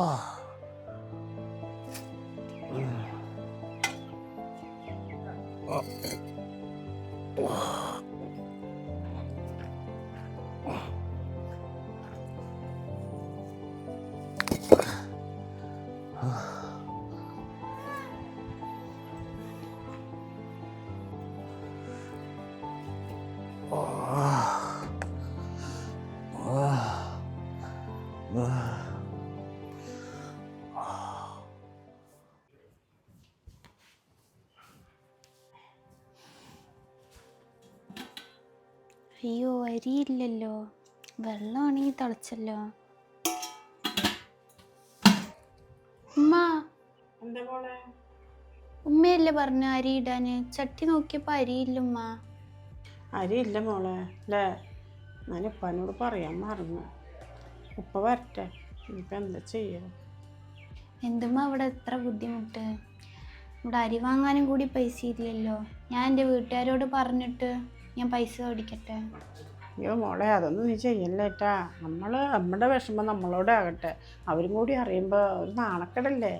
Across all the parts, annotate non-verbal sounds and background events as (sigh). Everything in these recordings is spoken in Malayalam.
Ah. അയ്യോ അരിയില്ലല്ലോ. വെള്ളമാണെങ്കിൽ തിളച്ചല്ലോ. ഉമ്മ. ഉമ്മയല്ലേ പറഞ്ഞ അരി ഇടാന്? ചട്ടി നോക്കിയപ്പോ അരിയില്ല ഉമ്മ. അരിയില്ല മോളെ അല്ലേ ഞാൻ ഉപ്പാനോട് പറയാൻ മറന്നു. ഉപ്പ വരട്ടെ ഇനിയിപ്പോൾ എന്താ ചെയ്യ? എന്തുമ്മ ഇവിടെ എത്ര ബുദ്ധിമുട്ട്? ഇവിടെ അരി വാങ്ങാനും കൂടി പൈസ ഇല്ലല്ലോ. ഞാൻ എന്റെ വീട്ടുകാരോട് പറഞ്ഞിട്ട് ഞാൻ പൈസ ഓടിക്കട്ടെ അയ്യോ മോളെ അതൊന്നും നീ ചെയ്യല്ലേട്ടാ നമ്മൾ നമ്മുടെ വിഷമം നമ്മളോടെ ആകട്ടെ. അവരും കൂടി അറിയുമ്പോൾ ഒരു നാണക്കേടല്ലേ?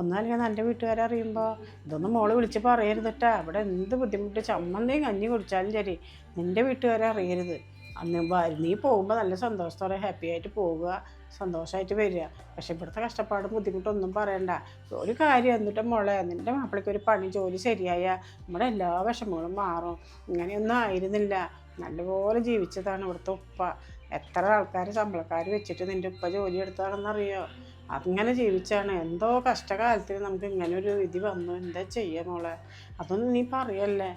ഒന്നാലും എന്റെ വീട്ടുകാരെ അറിയുമ്പോൾ ഇതൊന്നും മോൾ വിളിച്ച് പറയരുതട്ടാ അവിടെ എന്ത് ബുദ്ധിമുട്ട് ചമ്മന്തിയും കഞ്ഞി കുടിച്ചാലും ശരി. നിന്റെ വീട്ടുകാരെ അറിയരുത്. അന്ന് നീ പോകുമ്പോൾ നല്ല സന്തോഷത്തോടെ ഹാപ്പി ആയിട്ട് പോവുക. സന്തോഷമായിട്ട് വരിക. പക്ഷെ ഇവിടുത്തെ കഷ്ടപ്പാടും ബുദ്ധിമുട്ടൊന്നും പറയണ്ട. ഒരു കാര്യം എന്നിട്ട് മോളെ നിന്റെ മാപ്പിളയ്ക്ക് ഒരു പണി ജോലി ശരിയായ നമ്മുടെ എല്ലാ വിഷമങ്ങളും മാറും. ഇങ്ങനെയൊന്നും ആയിരുന്നില്ല. നല്ലപോലെ ജീവിച്ചതാണ് ഇവിടുത്തെ ഉപ്പ. എത്ര ആൾക്കാർ ശമ്പളക്കാർ വെച്ചിട്ട് നിന്റെ ഉപ്പ ജോലി എടുത്താണെന്നറിയോ? അങ്ങനെ ജീവിച്ചാണ്. എന്തോ കഷ്ടകാലത്തിൽ നമുക്ക് ഇങ്ങനെ ഒരു വിധി വന്നു. എന്താ ചെയ്യുക മോളെ? അതൊന്നും നീ പറയല്ലേ?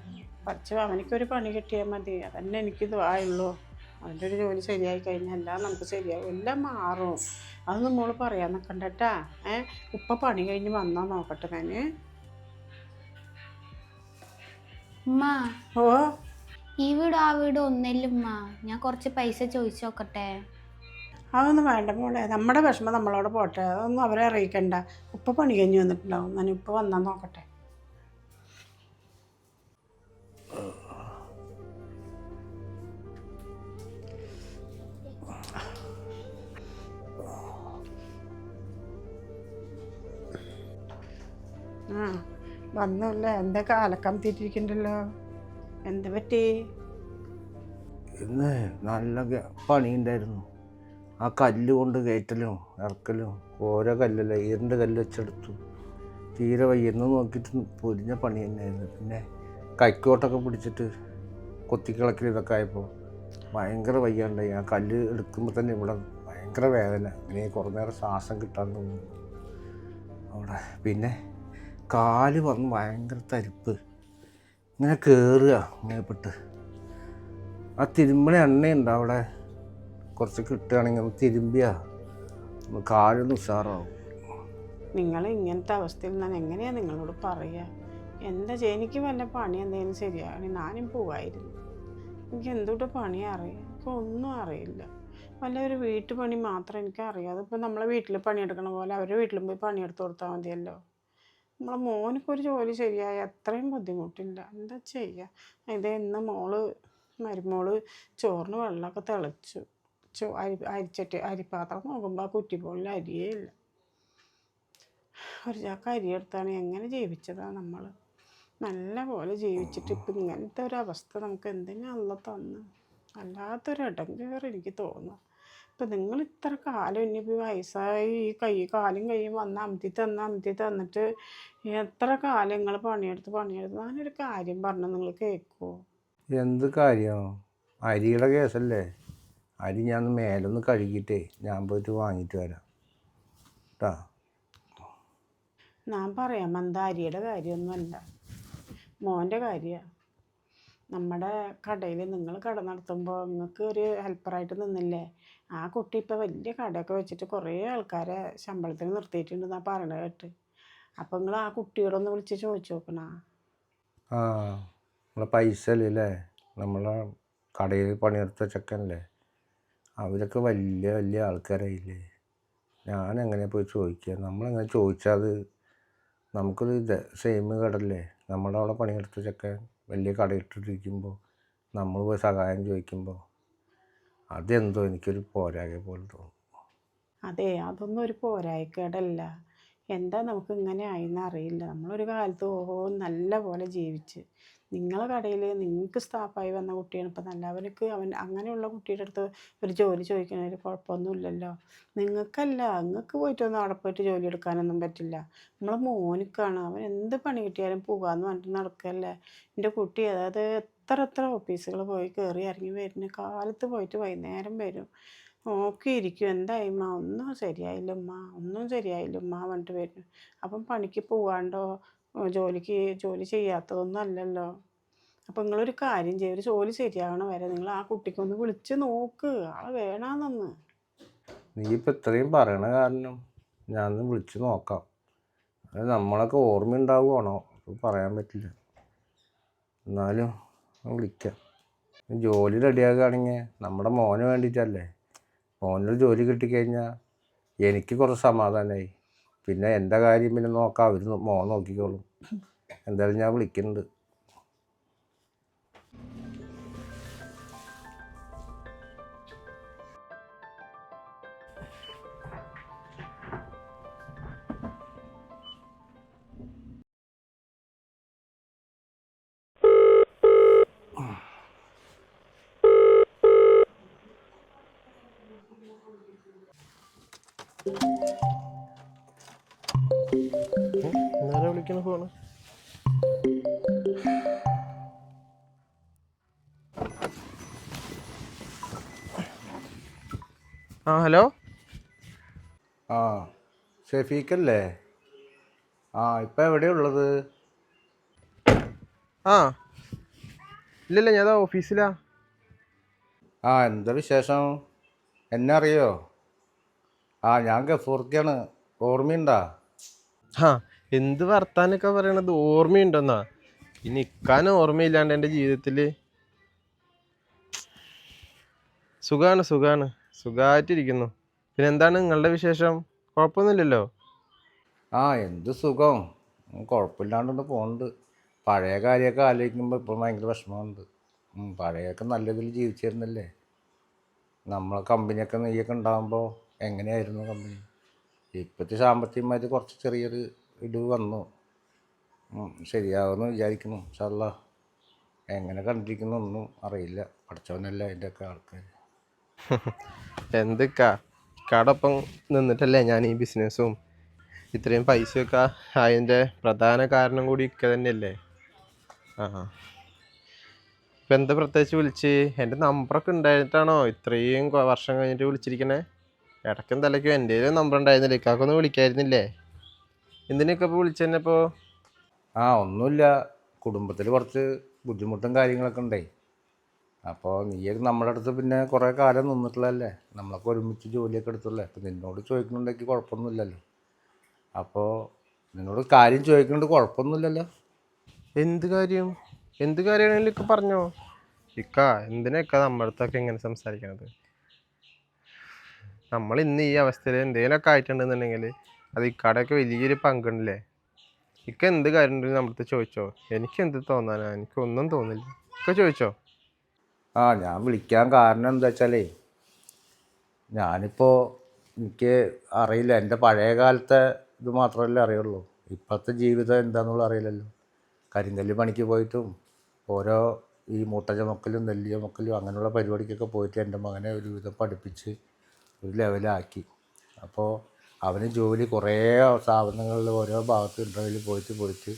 പഠിച്ചു അവനിക്കൊരു പണി കിട്ടിയാൽ മതി. അതന്നെ എനിക്കിത് ആയുള്ളൂ. അവന്റെ ഒരു ജോലി ശരിയായി കഴിഞ്ഞാൽ എല്ലാം നമുക്ക് ശരിയാവും. എല്ലാം മാറും. അതൊന്നും മോൾ പറയാൻ നിൽക്കണ്ടട്ടാ ഏ? ഉപ്പ പണി കഴിഞ്ഞ് വന്നാൽ നോക്കട്ടെ ഞാൻ ഓ? ഈ വീട് ആ വീട് ഒന്നല്ല ഉമ്മ? ഞാൻ കുറച്ച് പൈസ ചോദിച്ചു നോക്കട്ടെ. അതൊന്നും വേണ്ട മോളെ. നമ്മുടെ വിഷമം നമ്മളോട് പോട്ടെ. അതൊന്നും അവരെ അറിയിക്കണ്ട. ഉപ്പ പണി കഴിഞ്ഞ് വന്നിട്ടുണ്ടാവും. ഞാൻ ഉപ്പ വന്നാൽ നോക്കട്ടെ. ആ. വന്നല്ല? എന്തൊക്കെ അലക്കം തീറ്റിരിക്കണ്ടല്ലോ? എന്ത് പറ്റി? ഇന്ന് നല്ല പണിയുണ്ടായിരുന്നു. ആ കല്ല് കൊണ്ട് കയറ്റലും ഇറക്കലും ഓരോ കല്ലല്ല ഈരണ്ട് കല്ല് വെച്ചെടുത്തു. തീരെ വയ്യെന്ന് നോക്കിയിട്ട് പൊരിഞ്ഞ പണി തന്നെയായിരുന്നു പിന്നെ കൈക്കോട്ടൊക്കെ പിടിച്ചിട്ട് കൊത്തിക്കിളക്കൽ ഇതൊക്കെ ആയപ്പോൾ ഭയങ്കര വയ്യാണ്ടായി. ആ കല്ല് എടുക്കുമ്പോൾ തന്നെ ഇവിടെ ഭയങ്കര വേദന. ഇങ്ങനെ കുറേ നേരം ശ്വാസം കിട്ടാൻ തോന്നുന്നു. അവിടെ പിന്നെ കാൽ വന്ന് ഭയങ്കര തരിപ്പ്. ഇങ്ങനെ കയറുക മേപ്പെട്ട് ആ തിരുമ്പണ എണ്ണയുണ്ട് അവിടെ. കുറച്ച് കിട്ടുകയാണെങ്കിൽ ഒന്ന് തിരുമ്പിയാ. കാലൊന്ന് ഉഷാറാവും. നിങ്ങൾ ഇങ്ങനത്തെ അവസ്ഥയിൽ ഞാൻ എങ്ങനെയാണ് നിങ്ങളോട് പറയുക എന്താ ചെയ്യ? എനിക്ക് വല്ല പണി എന്തെങ്കിലും ശരിയാകണേ ഞാനും പോവായിരുന്നു. എനിക്ക് എന്തുകൊണ്ട് പണി അറിയാം? എനിക്ക് ഒന്നും അറിയില്ല. വല്ല ഒരു വീട്ടുപണി മാത്രം എനിക്ക് അറിയാം. അതിപ്പോൾ നമ്മളെ വീട്ടിൽ പണിയെടുക്കണ പോലെ അവരുടെ വീട്ടിലും പോയി പണിയെടുത്ത് കൊടുത്താൽ മതിയല്ലോ. നമ്മളെ മോനിക്കൊരു ജോലി ശരിയായ അത്രയും ബുദ്ധിമുട്ടില്ല. എന്താ ചെയ്യുക ഇത് ഇന്ന് മോൾ മരുമോൾ ചോറിന് വെള്ളമൊക്കെ തിളച്ചു. ചോ അരി അരിച്ചിട്ട് അരിപ്പാത്രം നോക്കുമ്പോൾ ആ കുറ്റിപ്പോളിൽ അരിയേ ഇല്ല. ഒരു ചാക്ക അരി എടുത്താണ് എങ്ങനെ ജീവിച്ചതാണ് നമ്മൾ നല്ല പോലെ ജീവിച്ചിട്ട് ഇപ്പം ഇങ്ങനത്തെ ഒരു അവസ്ഥ നമുക്ക് എന്തിനാ അല്ല തന്ന്? വല്ലാത്തൊരു ഇടങ്കേറ് എനിക്ക് തോന്നുന്നു. ഇപ്പം നിങ്ങൾ ഇത്ര കാലം ഇനിയിപ്പോൾ വയസ്സായി ഈ കൈ കാലും കൈയും വന്ന് അമിതി തന്ന് അമിതി തന്നിട്ട് എത്ര കാലം നിങ്ങൾ പണിയെടുത്ത് പണിയെടുത്ത്? ഞാനൊരു കാര്യം പറഞ്ഞു നിങ്ങൾ കേൾക്കുമോ എന്ത് കാര്യം? അരിയുടെ കേസല്ലേ? അരി ഞാൻ മേലൊന്ന് കഴുകിയിട്ടേ ഞാൻ പോയിട്ട് വാങ്ങിയിട്ട് വരാം. കേട്ടാ ഞാൻ പറയാം മന്ദാരിയുടെ കാര്യമൊന്നുമല്ല. മോന്റെ കാര്യമാണ് നമ്മുടെ കടയിൽ നിങ്ങൾ കട നടത്തുമ്പോൾ നിങ്ങൾക്ക് ഒരു ഹെൽപ്പറായിട്ട് നിന്നില്ലേ? ആ കുട്ടി ഇപ്പോൾ വലിയ കടയൊക്കെ വെച്ചിട്ട് കുറേ ആൾക്കാരെ ശമ്പളത്തിന് നിർത്തിയിട്ടുണ്ടെന്നാണ് പറയണത് കേട്ട്. അപ്പോൾ നിങ്ങൾ ആ കുട്ടിയോടൊന്ന് വിളിച്ച് ചോദിച്ചു നോക്കണ. ആ നമ്മളെ പൈസ അല്ലേ നമ്മളെ കടയിൽ പണിയെടുത്ത ചെക്കനല്ലേ അവരൊക്കെ വലിയ വലിയ ആൾക്കാരായില്ലേ? ഞാൻ എങ്ങനെ പോയി ചോദിക്കുക നമ്മളെങ്ങനെ ചോദിച്ചാൽ അത് നമുക്കൊരു സെയിം കടല്ലേ? നമ്മുടെ അവിടെ പണിയെടുത്ത ചെക്കൻ വലിയ കടയിട്ടിരിക്കുമ്പോൾ നമ്മൾ പോയി സഹായം ചോദിക്കുമ്പോൾ അതെന്തോ എനിക്കൊരു പോരായ്മ പോലെ തോന്നും. അതെ അതൊന്നും ഒരു പോരായ്ക്കേടല്ല എന്താ നമുക്ക് ഇങ്ങനെ ആയിന്ന് അറിയില്ല നമ്മളൊരു കാലത്ത് ഓഹോ നല്ല പോലെ ജീവിച്ച്. നിങ്ങളെ കടയിൽ നിങ്ങൾക്ക് സ്റ്റാഫായി വന്ന കുട്ടിയാണ്. ഇപ്പം നല്ല അവർക്ക് അവൻ അങ്ങനെയുള്ള കുട്ടിയുടെ അടുത്ത് ഒരു ജോലി ചോദിക്കുന്നതിൽ കുഴപ്പമൊന്നുമില്ലല്ലോ. നിങ്ങൾക്കല്ല നിങ്ങൾക്ക് പോയിട്ടൊന്നും അവിടെ പോയിട്ട് ജോലി എടുക്കാനൊന്നും പറ്റില്ല. നമ്മളെ മോനിക്കാണ്. അവൻ എന്ത് പണി കിട്ടിയാലും പോകാമെന്ന് പറഞ്ഞിട്ട് നടക്കല്ലേ. എന്റെ കുട്ടി അതായത് എത്ര എത്ര ഓഫീസുകൾ പോയി കയറി ഇറങ്ങി വരുന്ന കാലത്ത് പോയിട്ട് വൈകുന്നേരം വരും. നോക്കിയിരിക്കും എന്തായിമ്മ ഒന്നും ശരിയായില്ല ഉമ്മ. ഒന്നും ശരിയായില്ല ഉമ്മ പറഞ്ഞിട്ട് വരും. അപ്പം പണിക്ക് പോവാണ്ടോ ജോലിക്ക് ജോലി ചെയ്യാത്തതൊന്നും അല്ലല്ലോ അപ്പം നിങ്ങളൊരു കാര്യം ചെയ്യും ഒരു ജോലി ശരിയാവണ വരെ. നിങ്ങൾ ആ കുട്ടിക്കൊന്ന് വിളിച്ച് നോക്ക്. ആളെ വേണമെന്നൊന്ന് നീ ഇപ്പം ഇത്രയും പറയണ കാരണം ഞാൻ വിളിച്ച് നോക്കാം. അത് നമ്മളൊക്കെ ഓർമ്മ ഉണ്ടാവുകയാണോ പറയാൻ പറ്റില്ല. എന്നാലും വിളിക്കാം. ജോലി റെഡിയാക്കുകയാണെങ്കിൽ നമ്മുടെ മോന് വേണ്ടിയിട്ടല്ലേ മോനൊരു ജോലി കിട്ടിക്കഴിഞ്ഞാൽ എനിക്ക് കുറച്ച് സമാധാനമായി പിന്നെ എന്റെ കാര്യം പിന്നെ നോക്കാം. അവർ മോ നോക്കിക്കോളും. എന്തായാലും ഞാൻ വിളിക്കുന്നുണ്ട് എന്നാരാ വിളിക്കണ ഫോണ് ആ ഹലോ? ആ ഷെഫീഖല്ലേ? ആ ഇപ്പം എവിടെയുള്ളത് ആ. ഇല്ലല്ല ഞാൻ ഓഫീസിലാ. ആ എന്താ വിശേഷം? എന്നെ അറിയോ? ആ ഞാൻ ഗഫൂർക്കാണ്. ഓർമ്മയുണ്ടാ? ആ എന്ത് വർത്താനൊക്കെ പറയണത്? ഓർമ്മയുണ്ടെന്നാ? ഇനി ഇക്കാൻ ഓർമ്മയില്ലാണ്ട് എന്റെ ജീവിതത്തിൽ സുഖാണ് സുഖാണ്. സുഖമായിട്ടിരിക്കുന്നു പിന്നെ എന്താണ് നിങ്ങളുടെ വിശേഷം? കുഴപ്പമൊന്നുമില്ലല്ലോ? ആ എന്ത് സുഖം. കുഴപ്പമില്ലാണ്ടൊന്ന് കുഴപ്പമില്ലാണ്ട് പോകുന്നുണ്ട് പഴയ കാര്യമൊക്കെ ആലോചിക്കുമ്പോൾ ഇപ്പം ഭയങ്കര വിഷമമുണ്ട്. പഴയൊക്കെ നല്ല ഇതിൽ ജീവിച്ചിരുന്നല്ലേ? നമ്മളെ കമ്പനിയൊക്കെ നെയ്യൊക്കെ ഉണ്ടാകുമ്പോൾ എങ്ങനെയായിരുന്നു കമ്പനി? ഇപ്പോഴത്തെ സാമ്പത്തികമായിട്ട് കുറച്ച് ചെറിയൊരു ഇടിവ് വന്നു. ശരിയാവുമെന്ന് വിചാരിക്കുന്നു. ഇൻഷാല്ല എങ്ങനെ കണ്ടിരിക്കുന്നു ഒന്നും അറിയില്ല. പഠിച്ചവനല്ല അതിന്റെയൊക്കെ ആൾക്കാർ എന്തൊക്കെയാ കടൊപ്പം നിന്നിട്ടല്ലേ ഞാൻ ഈ ബിസിനസ്സും ഇത്രയും പൈസയൊക്കെ അതിന്റെ പ്രധാന കാരണം കൂടി ഇക്ക തന്നെയല്ലേ? ആ. ഇപ്പം എന്താ പ്രത്യേകിച്ച് വിളിച്ച്? എന്റെ നമ്പറൊക്കെ ഉണ്ടായിട്ടാണോ? ഇത്രയും വർഷം കഴിഞ്ഞിട്ട് വിളിച്ചിരിക്കണേ. ഇടയ്ക്കും തലയ്ക്കും എന്റെ നമ്പർ ഉണ്ടായിരുന്നില്ല? ഇക്കാക്കൊന്നും വിളിക്കായിരുന്നില്ലേ? എന്തിനൊക്കെ ഇപ്പോൾ വിളിച്ചെന്നെ ഇപ്പോൾ ആ ഒന്നുമില്ല. കുടുംബത്തിൽ കുറച്ച് ബുദ്ധിമുട്ടും കാര്യങ്ങളൊക്കെ ഉണ്ടേ. അപ്പോൾ നീയൊക്കെ നമ്മുടെ അടുത്ത് പിന്നെ കുറേ കാലം നിന്നിട്ടുള്ളതല്ലേ? നമ്മളൊക്കെ ഒരുമിച്ച് ജോലിയൊക്കെ എടുത്തുള്ളേ. അപ്പം നിന്നോട് ചോദിക്കുന്നുണ്ടെങ്കിൽ കുഴപ്പമൊന്നുമില്ലല്ലോ അപ്പോൾ നിന്നോട് കാര്യം ചോദിക്കുന്നുണ്ട് കുഴപ്പമൊന്നുമില്ലല്ലോ എന്ത് കാര്യം? എന്ത് കാര്യമാണെങ്കിലും ഇക്ക പറഞ്ഞോ. ഇക്ക എന്തിനൊക്കെ നമ്മുടെ അടുത്തൊക്കെ ഇങ്ങനെ സംസാരിക്കണത്? നമ്മൾ ഇന്ന് ഈ അവസ്ഥയിൽ എന്തെങ്കിലുമൊക്കെ ആയിട്ടുണ്ടെന്നുണ്ടെങ്കിൽ അത് ഇക്കാടൊക്കെ വലിയൊരു പങ്കുണ്ടല്ലേ? ഇക്ക എന്ത് കാര്യം ഉണ്ടെങ്കിലും ചോദിച്ചോ. എനിക്ക് എന്ത് തോന്നാനാ? എനിക്കൊന്നും തോന്നില്ല. ഇക്ക ചോദിച്ചോ? ആ ഞാൻ വിളിക്കാൻ കാരണം എന്താ വെച്ചാലേ ഞാനിപ്പോൾ എനിക്ക് അറിയില്ല. എന്റെ പഴയ കാലത്തെ ഇത് മാത്രമല്ലേ അറിയുള്ളൂ. ഇപ്പോഴത്തെ ജീവിതം എന്താണെന്നുള്ള അറിയില്ലല്ലോ. കരിങ്കല്ല് പണിക്ക് പോയിട്ടും ഓരോ ഈ മൂട്ട ചുമക്കലും നെല്ല് ചുമക്കലും അങ്ങനെയുള്ള പരിപാടിക്കൊക്കെ പോയിട്ട് എന്റെ മകനെ ഒരുവിധം പഠിപ്പിച്ച് ഒരു ലെവലാക്കി അപ്പോൾ അവന് ജോലി കുറേ സ്ഥാപനങ്ങളിൽ ഓരോ ഭാഗത്ത് ഇന്റർവ്യൂവിൽ പോയിട്ട് പോയിട്ട്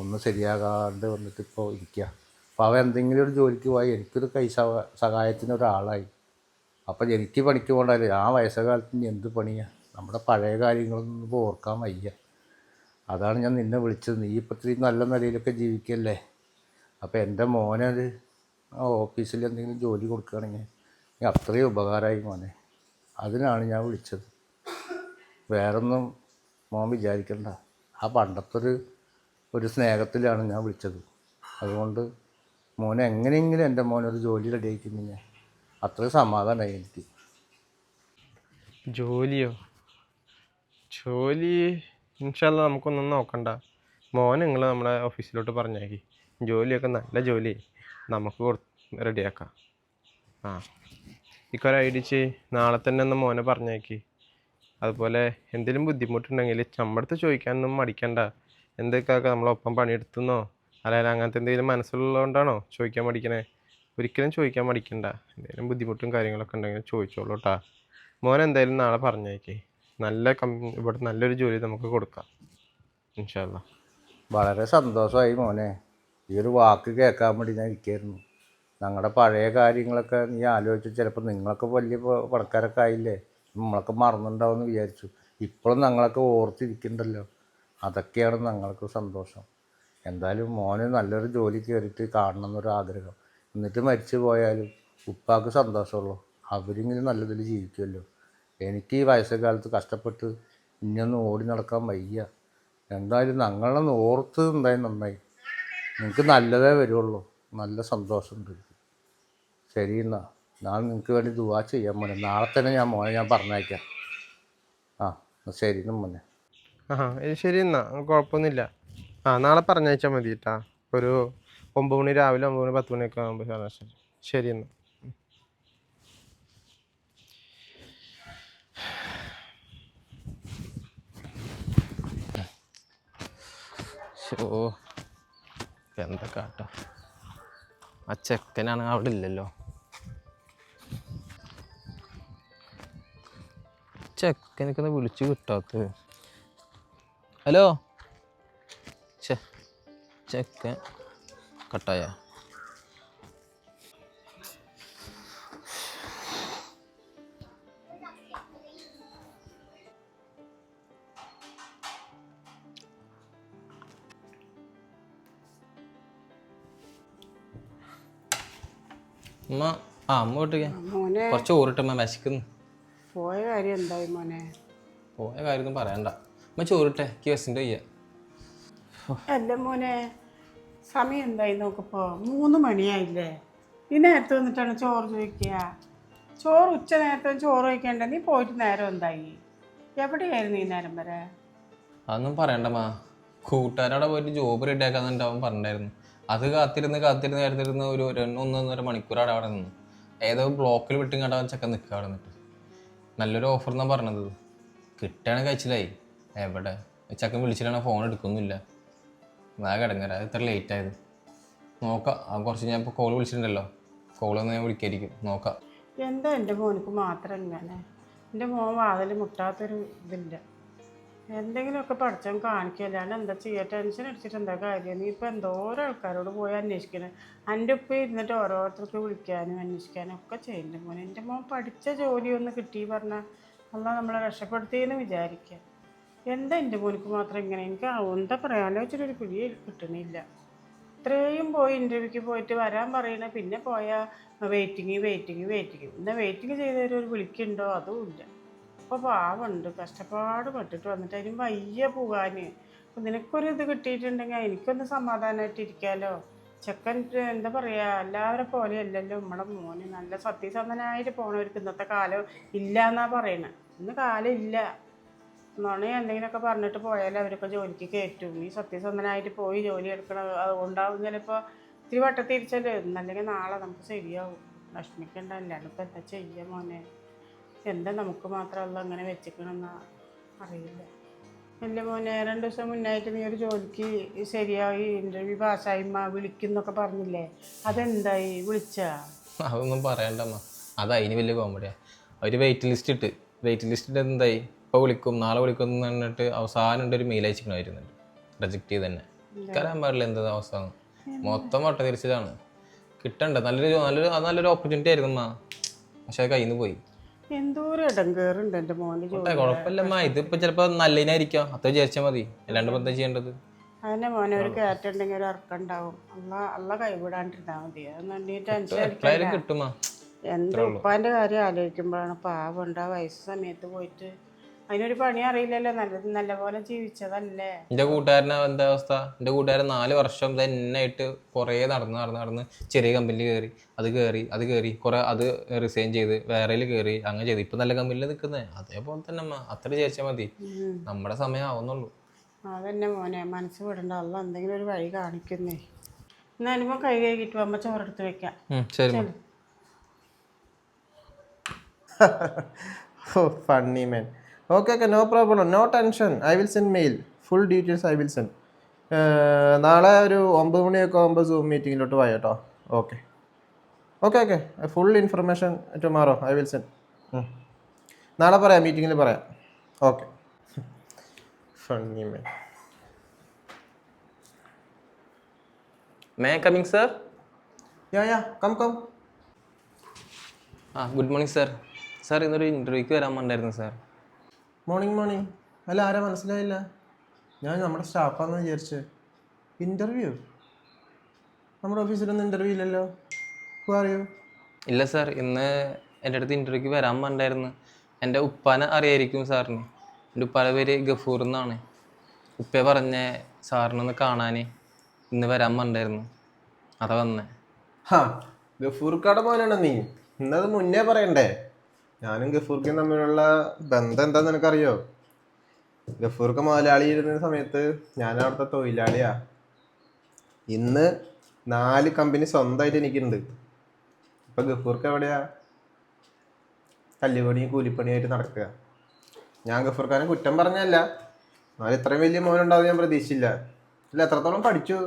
ഒന്നും ശരിയാകാണ്ട് വന്നിട്ട് ഇപ്പോൾ ഇരിക്കുക അപ്പോൾ അവൻ എന്തെങ്കിലും ഒരു ജോലിക്ക് പോയി എനിക്കൊരു കൈ സഹ സഹായത്തിന് ഒരാളായി. അപ്പോൾ എനിക്ക് പണിക്ക് പോകണ്ടല്ലേ ആ വയസ്സകാലത്ത് എന്ത് പണിയാണ് നമ്മുടെ പഴയ കാര്യങ്ങളൊന്നും ഇപ്പോൾ ഓർക്കാൻ വയ്യ. അതാണ് ഞാൻ നിന്നെ വിളിച്ചത്. നീ ഇപ്പോൾ ഇത്തിരി നല്ല നിലയിലൊക്കെ ജീവിക്കല്ലേ? അപ്പോൾ എന്റെ മോനത് ഓഫീസിൽ എന്തെങ്കിലും ജോലി കൊടുക്കുകയാണെങ്കിൽ അത്രയും ഉപകാരമായി മോനെ. അതിനാണ് ഞാൻ വിളിച്ചത്. വേറൊന്നും മോൻ വിചാരിക്കണ്ട. ആ പണ്ടത്തെ ഒരു സ്നേഹത്തിലാണ് ഞാൻ വിളിച്ചത്. അതുകൊണ്ട് മോനെ എങ്ങനെയെങ്കിലും എന്റെ മോനൊരു ജോലി റെഡിയാക്കിയിരുന്നെങ്കിൽ അത്രയും സമാധാനമായി എനിക്ക്. ജോലിയോ? ജോലി ഇൻഷാല്ല നമുക്കൊന്നും നോക്കണ്ട. മോൻ നിങ്ങൾ നമ്മുടെ ഓഫീസിലോട്ട് പറഞ്ഞേക്കി. ജോലിയൊക്കെ നല്ല ജോലി. നമുക്ക് റെഡിയാക്കാം ആ. ഇക്കൊരു ഐഡിച്ച് നാളെ തന്നെ ഒന്ന് മോനെ പറഞ്ഞേക്കി. അതുപോലെ എന്തെങ്കിലും ബുദ്ധിമുട്ടുണ്ടെങ്കിൽ ചമ്മടത്ത് ചോദിക്കാനൊന്നും മടിക്കണ്ട. എന്തൊക്കെ നമ്മളൊപ്പം പണിയെടുത്തുന്നോ? അല്ലെങ്കിൽ അങ്ങനത്തെ എന്തെങ്കിലും മനസ്സിലുള്ളതുകൊണ്ടാണോ ചോദിക്കാൻ മടിക്കണേ? ഒരിക്കലും ചോദിക്കാൻ മടിക്കണ്ട. എന്തെങ്കിലും ബുദ്ധിമുട്ടും കാര്യങ്ങളൊക്കെ ഉണ്ടെങ്കിൽ ചോദിച്ചോളൂ കേട്ടാ മോൻ എന്തായാലും നാളെ പറഞ്ഞേക്കേ. നല്ല കം ഇവിടെ നല്ലൊരു ജോലി നമുക്ക് കൊടുക്കാം. ഇൻഷാല്ല വളരെ സന്തോഷമായി മോനെ. ഈ ഒരു വാക്ക് കേൾക്കാൻ വേണ്ടി ഞാൻ ഇരിക്കായിരുന്നു. ഞങ്ങളുടെ പഴയ കാര്യങ്ങളൊക്കെ നീ ആലോചിച്ച് ചിലപ്പോൾ നിങ്ങളൊക്കെ വലിയ പണക്കാരൊക്കെ ആയില്ലേ? നമ്മളൊക്കെ മറന്നുണ്ടാവുമെന്ന് വിചാരിച്ചു. ഇപ്പോഴും ഞങ്ങളൊക്കെ ഓർത്തിരിക്കണ്ടല്ലോ. അതൊക്കെയാണ് ഞങ്ങൾക്ക് സന്തോഷം. എന്തായാലും മോന് നല്ലൊരു ജോലി കയറിയിട്ട് കാണണം എന്നൊരു ആഗ്രഹം എന്നിട്ട് മരിച്ചു പോയാലും ഉപ്പാക്ക് സന്തോഷമുള്ളൂ. അവരിങ്ങനെ നല്ലതിൽ ജീവിക്കുമല്ലോ. എനിക്ക് ഈ വയസ്സുകാലത്ത് കഷ്ടപ്പെട്ട് ഇനിയൊന്നും ഓടി നടക്കാൻ വയ്യ. എന്തായാലും ഞങ്ങളൊന്ന് ഓർത്ത് എന്തായാലും നന്നായി. നിങ്ങൾക്ക് നല്ലതേ വരുള്ളൂ. നല്ല സന്തോഷമുണ്ട്. ശരി എന്നാ. ഞാൻ നിങ്ങൾക്ക് വേണ്ടി ദുവാ ചെയ്യാൻ മോനെ. നാളെ തന്നെ ഞാൻ മോനെ ഞാൻ പറഞ്ഞയക്കാം. ആ എന്നാൽ ശരി മോനെ. ആ ശരി എന്നാ കുഴപ്പമൊന്നുമില്ല. ആ നാളെ പറഞ്ഞയച്ചാൽ മതി കേട്ടാ ഒരു ഒമ്പത് മണി രാവിലെ ഒമ്പത് മണി പത്ത് മണിയൊക്കെ ആകുമ്പോൾ ശരി ശരി എന്നാ ഓ എന്താ കാട്ടാ? ആ ചെക്കനാണ് അവിടെ ഇല്ലല്ലോ. ചെക്കനൊക്കെ വിളിച്ച് കിട്ടാത്തത് ഹലോ? ചെ ചെക്കൻ കട്ടായ? അമ്മ ആ അമ്മ കൊട്ടിക്കോറിട്ടമ്മ കുറച്ച് വിശക്കുന്നു. കാര്യം എന്തായി മോനെ. പോയ കാര്യമൊന്നും പറയണ്ട. അമ്മ ചോറിട്ടെ കേസിന്റെ കയ്യ. അല്ല മോനെ സമയം എന്തായി നോക്കപ്പോ? മൂന്ന് മണിയായില്ലേ? ഈ നേരത്തെ വന്നിട്ടാണ് ചോറ് ചോദിക്കുക. ചോറ് ഉച്ച നേരത്തെ ചോറ് കഴിക്കണ്ട. നീ പോയിട്ട് നേരം എന്തായി? എവിടെയായിരുന്നു ഈ നേരം വരെ? അതൊന്നും പറയണ്ടമ്മ കൂട്ടുകാരവിടെ പോയിട്ട് ജോബ് റെഡിയാക്കാന്നുണ്ട് അവൻ പറഞ്ഞിട്ടുണ്ടായിരുന്നു. അത് കാത്തിരുന്ന് കാത്തിരുന്ന് കാത്തിരുന്ന് ഒരു ഒന്നൊന്നര മണിക്കൂറാണ് അവിടെ നിന്ന്. ഏതോ ബ്ലോക്കിൽ വിട്ടും കണ്ട ചെക്കൻ നിൽക്കുക അവിടെ നിന്നിട്ട്. നല്ലൊരു ഓഫർ എന്നാ പറഞ്ഞത്. കിട്ടാണ് കഴിച്ചില്ലായി എവിടെ? ചക്കൻ വിളിച്ചിട്ടാണ് ഫോൺ എടുക്കുന്നില്ല. ഞാൻ കിടങ്ങര ഇത്ര ലേറ്റ് ആയത്. നോക്കാം. ആ കുറച്ച് ഞാൻ ഇപ്പോൾ കോൾ വിളിച്ചിട്ടുണ്ടല്ലോ. കോളൊന്ന് ഞാൻ വിളിക്കായിരിക്കും. നോക്കാം. എന്താ എന്റെ മോനക്ക് മാത്രം എന്റെ മോൻ വാതിൽ മുട്ടാത്തൊരു ഇതില്ല. എന്തെങ്കിലുമൊക്കെ പഠിച്ചാൽ കാണിക്കല്ലാണ്ട് എന്താ ചെയ്യുക ടെൻഷൻ അടിച്ചിട്ട് എന്താ കാര്യം? നീ ഇപ്പം എന്തോരോ ആൾക്കാരോട് പോയി അന്വേഷിക്കണം. എന്റെ ഉപ്പ ഇരുന്നിട്ട് ഓരോരുത്തർക്ക് വിളിക്കാനും അന്വേഷിക്കാനും ഒക്കെ ചെയ്യുന്നുണ്ട് മോനെ. എന്റെ മോൻ പഠിച്ച ജോലി ഒന്ന് കിട്ടി പറഞ്ഞാൽ അല്ല നമ്മളെ രക്ഷപ്പെടുത്തിയെന്ന് വിചാരിക്കുക എന്താ എന്റെ മോനക്ക് മാത്രം ഇങ്ങനെ? എനിക്ക് എന്താ പറയാനോ വെച്ചിട്ടൊരു പിടി കിട്ടണില്ല ഇത്രയും പോയി ഇന്റർവ്യൂക്ക് പോയിട്ട് വരാൻ പറയണ പിന്നെ പോയാൽ വെയിറ്റിങ് വെയിറ്റിങ് വെയിറ്റിങ് എന്നാൽ വെയിറ്റിംഗ് ചെയ്തവരൊരു വിളിക്കുന്നുണ്ടോ? അതും ഇല്ല. അപ്പോൾ പാവമുണ്ട് കഷ്ടപ്പാട് പെട്ടിട്ട് വന്നിട്ട് അതിന് വയ്യ പോകാൻ അപ്പം നിനക്കൊരു ഇത് കിട്ടിയിട്ടുണ്ടെങ്കിൽ എനിക്കൊന്ന് സമാധാനമായിട്ട് ഇരിക്കാമല്ലോ ചെക്കൻ എന്താ പറയുക എല്ലാവരെ പോലെ അല്ലല്ലോ. നമ്മളെ മോന് നല്ല സത്യസന്ധനായിട്ട് പോണവർക്ക് ഇന്നത്തെ കാലം ഇല്ല എന്നാ പറയണേ. ഇന്ന് കാലം ഇല്ല. നുണ എന്തെങ്കിലുമൊക്കെ പറഞ്ഞിട്ട് പോയാൽ അവരൊക്കെ ജോലിക്ക് കയറ്റും. നീ സത്യസന്ധനായിട്ട് പോയി ജോലി എടുക്കണം അതുകൊണ്ടാവും ചിലപ്പോൾ ഇത്തിരി വട്ടത്തിരിച്ചല്ലോ ഇന്നല്ലെങ്കിൽ നാളെ നമുക്ക് ശരിയാവും. വിഷമിക്കണ്ട. അല്ലാണ്ട് ഇപ്പം എന്താ ചെയ്യുക മോനെ? എന്താ നമുക്ക് മാത്രമല്ല അങ്ങനെ വെച്ചിക്കണമെന്ന് അറിയില്ല. എന്റെ മോനെ രണ്ട് ദിവസം മുന്നായിട്ട് നീ ഒരു ജോലിക്ക് ശരിയായി ഇന്റർവ്യൂ പാസ്സായിമ്മ വിളിക്കുന്നൊക്കെ പറഞ്ഞില്ലേ? അതെന്തായി? വിളിച്ചാ? അതൊന്നും പറയണ്ടമ്മ. അതായി ഇനി വലിയ കോമഡിയാ ഒരു വെയിറ്റ് ലിസ്റ്റ് ഇട്ട്. വെയിറ്റ് ലിസ്റ്റ് ഇട്ട് എന്തായി? ഇപ്പോൾ വിളിക്കും നാളെ വിളിക്കും എന്ന് പറഞ്ഞിട്ട് അവസാനം ഒരു മെയിൽ അയച്ചിട്ട് വരുന്നുണ്ട് റിജക്ട് ചെയ്ത് തന്നെ. കരാൻ പാടില്ല എന്താ അവസാനം മൊത്തം വട്ട തിരിച്ചതാണ് കിട്ടണ്ട? നല്ലൊരു നല്ലൊരു നല്ലൊരു ഓപ്പർച്യൂണിറ്റി ആയിരുന്നു അമ്മ പക്ഷെ അത് കയ്യിൽ നിന്ന് പോയി. എന്തോരം ഇടം കയറുണ്ട് എന്റെ മോന്റെ ഏ, ജോലി കുഴപ്പമില്ലമ്മ ഇതിപ്പോ ചിലപ്പോ നല്ലതിനായിരിക്കാം അത്ര വിചാരിച്ചാൽ മതി. അല്ലാണ്ട് എന്താ ചെയ്യേണ്ടത്? അതിനെ മോനെ ഒരു കയറ്റുണ്ടെങ്കിൽ ഒരു ഇറക്കുണ്ടാവും അല്ല അല്ല കൈവിടാണ്ടിരുന്നാ മതി. അതൊന്നും ടെൻഷൻ കിട്ടുമാ എന്താ ഉപ്പാന്റെ കാര്യം ആലോചിക്കുമ്പോഴാണ്. പാവമുണ്ട് ആ വയസ്സ് സമയത്ത് പോയിട്ട് അതിനൊരു പണി അറിയില്ലല്ലോ. നല്ല പോലെ ജീവിച്ചതല്ലേ. എന്റെ കൂട്ടുകാരനെ എന്താ അവസ്ഥ? എന്റെ കൂട്ടുകാരൻ നാല് വർഷം തന്നെയായിട്ട് കുറേ നടന്ന് നടന്ന് നടന്ന് ചെറിയ കമ്പനിയിൽ കയറി അത് കയറി അത് കയറി കുറെ അത് റിസൈൻ ചെയ്ത് വേറെയിൽ കയറി അങ്ങനെ ചെയ്ത്. ഇപ്പൊ നല്ല കമ്പനിയിൽ നിൽക്കുന്നത് അതേപോലെ തന്നെ അമ്മ അത്ര ചേച്ചാ മതി. നമ്മുടെ സമയം ആവുന്നുള്ളൂ. അതന്നെ മോനെ മനസ്സ് വിടണ്ട. അല്ല എന്തെങ്കിലും ഒരു വഴി കാണിക്കുന്നേ. എന്നാലും കൈ കൈ കഴുകിയിട്ട് അമ്മ ചോറെടുത്ത് വെക്കാം. ശരി. Funny man (laughs) okay okay no problem no tension I will send mail full details I will send നാളെ ഒരു ഒമ്പത് മണിയൊക്കെ ആകുമ്പോൾ സൂം മീറ്റിങ്ങിലോട്ട് പോയ കേട്ടോ. Okay okay okay full information tomorrow I will send നാളെ പറയാം മീറ്റിങ്ങിൽ പറയാം. Okay funny may may coming sir yeah yeah come come ah good morning sir sir ഇന്നൊരു ഇന്റർവ്യൂക്ക് വരാൻ പറഞ്ഞായിരുന്നു സാർ മോർണിംഗ് മോർണിംഗ് അല്ല ആരാ മനസ്സിലായില്ല? ഞാൻ നമ്മുടെ സ്റ്റാഫാന്ന് വിചാരിച്ച്. ഇന്റർവ്യൂ നമ്മുടെ ഓഫീസിലൊന്നും ഇന്റർവ്യൂ ഇല്ലല്ലോ. അറിയോ ഇല്ല സാർ ഇന്ന് എന്റെ അടുത്ത് ഇന്റർവ്യൂക്ക് വരാൻ പറഞ്ഞായിരുന്നു. എന്റെ ഉപ്പാനെ അറിയായിരിക്കും സാറിന്. എന്റെ ഉപ്പാന്റെ പേര് ഗഫൂർ എന്നാണ്. ഉപ്പ പറഞ്ഞ സാറിനൊന്ന് കാണാൻ ഇന്ന് വരാൻ പറഞ്ഞായിരുന്നു. അതാ വന്നേ. ഹാ ഗഫൂർക്കാടെ പോലെയാണോ നീ? ഇന്നത് മുന്നേ പറയണ്ടേ? ഞാനും ഗഫൂർക്കും തമ്മിലുള്ള ബന്ധം എന്താന്ന് നിനക്കറിയോ? ഗഫൂർക്ക് മുതലാളി ഇരുന്ന സമയത്ത് ഞാൻ അവിടുത്തെ തൊഴിലാളിയാ. ഇന്ന് നാല് കമ്പനി സ്വന്തമായിട്ട് എനിക്കുണ്ട്. ഇപ്പൊ ഗഫൂർക്ക് എവിടെയാ? കല്ലുപണിയും കൂലിപ്പണിയായിട്ട് നടക്കുക. ഞാൻ ഗഫൂർക്കാനെ കുറ്റം പറഞ്ഞല്ല എന്നാലും ഇത്രയും വലിയ മോനുണ്ടാവും ഞാൻ പ്രതീക്ഷിച്ചില്ല. ഇല്ല എത്രത്തോളം പഠിച്ചു?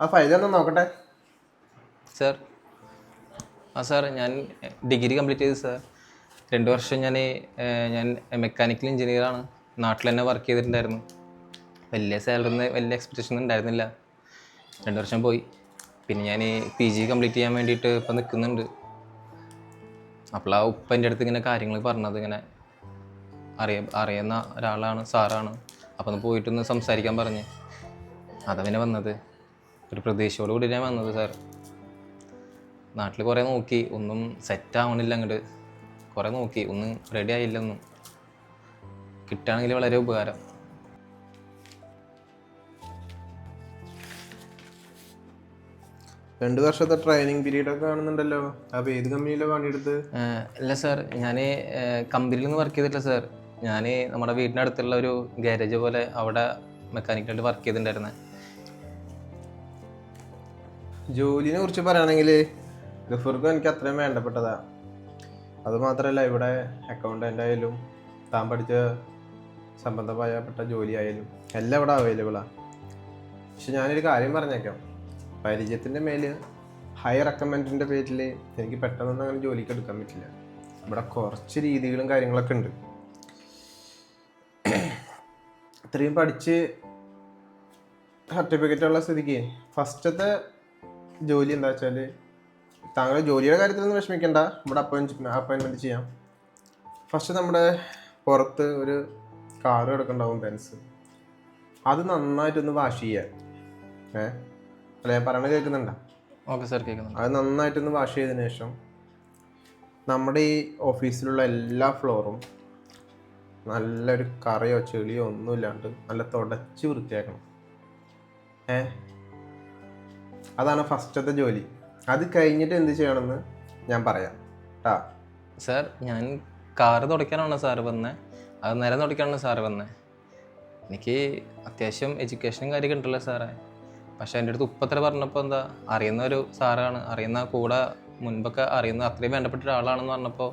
ആ ഫൈദ ഒന്ന് നോക്കട്ടെ. സാർ ആ സാർ ഞാൻ ഡിഗ്രി കംപ്ലീറ്റ് ചെയ്തു സാർ. രണ്ട് വർഷം ഞാൻ ഞാൻ മെക്കാനിക്കൽ എഞ്ചിനീയറാണ് നാട്ടിൽ തന്നെ വർക്ക് ചെയ്തിട്ടുണ്ടായിരുന്നു. വലിയ സാലറി വലിയ എക്സ്പെക്റ്റേഷൻ ഉണ്ടായിരുന്നില്ല. രണ്ട് വർഷം പോയി. പിന്നെ ഞാൻ പി ജി കംപ്ലീറ്റ് ചെയ്യാൻ വേണ്ടിയിട്ട് ഇപ്പം നിൽക്കുന്നുണ്ട് അപ്പോൾ ആ ഉപ്പ എന്റെ അടുത്ത് ഇങ്ങനെ കാര്യങ്ങൾ പറഞ്ഞത്. ഇങ്ങനെ അറിയ അറിയുന്ന ഒരാളാണ് സാറാണ്. അപ്പം ഒന്ന് പോയിട്ടൊന്ന് സംസാരിക്കാൻ പറഞ്ഞ്. അതവനെ വന്നത്. ഒരു പ്രതീക്ഷയോട് കൂടി ഞാൻ വന്നത് സാർ. നാട്ടിൽ കുറേ നോക്കി. ഒന്നും സെറ്റ് ആവണില്ല അങ്ങോട്ട് കുറേ നോക്കി. ഒന്ന് റെഡി ആയില്ല ഒന്നും. കിട്ടുകയാണെങ്കിൽ വളരെ ഉപകാരം. രണ്ട് വർഷത്തെ ട്രെയിനിങ് പീരീഡ് ഒക്കെ കാണുന്നുണ്ടല്ലോ. അപ്പൊ ഏത് കമ്പനിയിലെ പണിയെടുത്ത് അല്ല സാർ ഞാൻ കമ്പനിയിൽ വർക്ക് ചെയ്തിട്ടില്ല സാർ ഞാൻ നമ്മുടെ വീടിനടുത്തുള്ള ഒരു ഗാരേജ് പോലെ അവിടെ മെക്കാനിക്കലായിട്ട് വർക്ക് ചെയ്തിട്ടുണ്ടായിരുന്നത് ജോലിനെ കുറിച്ച് പറയുകയാണെങ്കിൽ ഗഫൂർക്കും എനിക്ക് അത്രയും വേണ്ടപ്പെട്ടതാ. അത് മാത്രമല്ല ഇവിടെ അക്കൗണ്ടന്റ് ആയാലും താൻ പഠിച്ച സംബന്ധമായപ്പെട്ട ജോലി ആയാലും എല്ലാം ഇവിടെ അവൈലബിളാണ് പക്ഷെ ഞാനൊരു കാര്യം പറഞ്ഞേക്കാം. പരിചയത്തിന്റെ മേൽ ഹൈ റെക്കമെൻഡിന്റെ പേരിൽ എനിക്ക് പെട്ടെന്നൊന്നും അങ്ങനെ ജോലിക്ക് എടുക്കാൻ പറ്റില്ല. ഇവിടെ കുറച്ച് രീതികളും കാര്യങ്ങളൊക്കെ ഉണ്ട്. ഇത്രയും പഠിച്ച് സർട്ടിഫിക്കറ്റ് ഉള്ള സ്ഥിതിക്ക് ഫസ്റ്റത്തെ ജോലി എന്താ വെച്ചാൽ താങ്കൾ ജോലിയുടെ കാര്യത്തിലൊന്നും വിഷമിക്കണ്ട. ഇവിടെ അപ്പോയിൻമെന്റ് അപ്പോയിൻമെന്റ് ചെയ്യാം. ഫസ്റ്റ് നമ്മുടെ പുറത്ത് ഒരു കാറ് കിടക്കുന്നുണ്ടാവും ബെൻസ് അത് നന്നായിട്ടൊന്ന് വാഷ് ചെയ്യുക ഏ? അല്ല ഞാൻ പറയണത് കേൾക്കുന്നുണ്ടോ? ഓക്കെ സാർ കേൾക്കുന്നുണ്ട്. അത് നന്നായിട്ടൊന്ന് വാഷ് ചെയ്തതിന് ശേഷം നമ്മുടെ ഈ ഓഫീസിലുള്ള എല്ലാ ഫ്ലോറും നല്ലൊരു കറയോ ചെളിയോ ഒന്നും ഇല്ലാണ്ട് നല്ല തുടച്ച് വൃത്തിയാക്കണം. ഏ? അതാണ് ഫസ്റ്റത്തെ ജോലി. അത് കഴിഞ്ഞിട്ട് എന്ത് ചെയ്യണമെന്ന് ഞാൻ പറയാം. ആ സാർ ഞാൻ കാറ് തുടയ്ക്കാനാണ് സാറ് വന്നത് അത് നേരെ തുടയ്ക്കാനാണ് സാറ് വന്നത് എനിക്ക് അത്യാവശ്യം എഡ്യൂക്കേഷനും കാര്യമൊക്കെ ഉണ്ടല്ലോ സാറേ. പക്ഷെ എന്റെ അടുത്ത് ഉപ്പത്ര പറഞ്ഞപ്പോൾ എന്താ അറിയുന്ന ഒരു സാറാണ്. അറിയുന്ന കൂടെ മുൻപൊക്കെ അറിയുന്ന അത്രയും വേണ്ടപ്പെട്ട ഒരാളാണെന്ന് പറഞ്ഞപ്പോൾ